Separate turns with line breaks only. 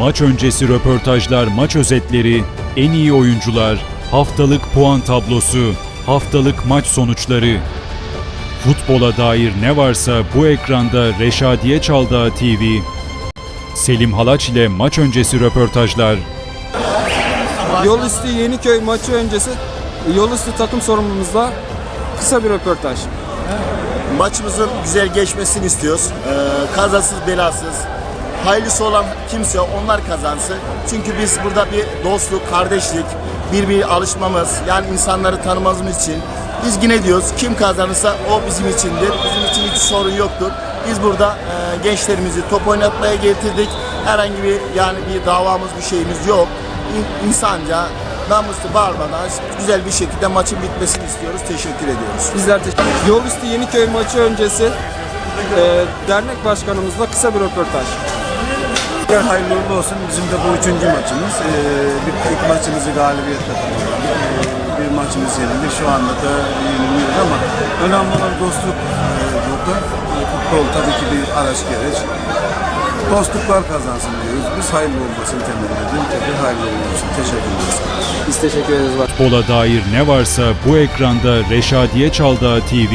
Maç öncesi röportajlar, maç özetleri, en iyi oyuncular, haftalık puan tablosu, haftalık maç sonuçları. Futbola dair ne varsa bu ekranda Reşadiye Çaldağı TV. Selim Halaç ile maç öncesi röportajlar.
Yol üstü Yeniköy maçı öncesi yol üstü takım sorumlumuzla kısa bir röportaj.
Maçımızın güzel geçmesini istiyoruz. Ee, kazasız belasız. Hayırlısı olan kimse onlar kazansın. Çünkü biz burada bir dostluk, kardeşlik, birbiri alışmamız, yani insanları tanımamız için biz yine diyoruz kim kazanırsa o bizim içindir. Bizim için hiç sorun yoktur. Biz burada e, gençlerimizi top oynatmaya getirdik. Herhangi bir yani bir davamız bir şeyimiz yok. İn- insanca namuslu bağırmadan güzel bir şekilde maçın bitmesini istiyoruz. Teşekkür ediyoruz.
Bizler de yol üstü Yeniköy maçı öncesi e, dernek başkanımızla kısa bir röportaj.
Tekrar hayırlı uğurlu olsun. Bizim de bu üçüncü maçımız. Ee, bir ilk maçımızı galibiyetle tamamladık. Ee, bir maçımız yenildi. Şu anda da yeniliyoruz ama önemli olan dostluk ee, burada. Ee, Futbol tabii ki bir araç gereç. Dostluklar kazansın diyoruz. Biz hayırlı olmasını temenni ediyoruz. Tekrar hayırlı olsun. Teşekkür ederiz.
Biz teşekkür ederiz.
Futbola dair ne varsa bu ekranda Reşadiye Çaldağı TV.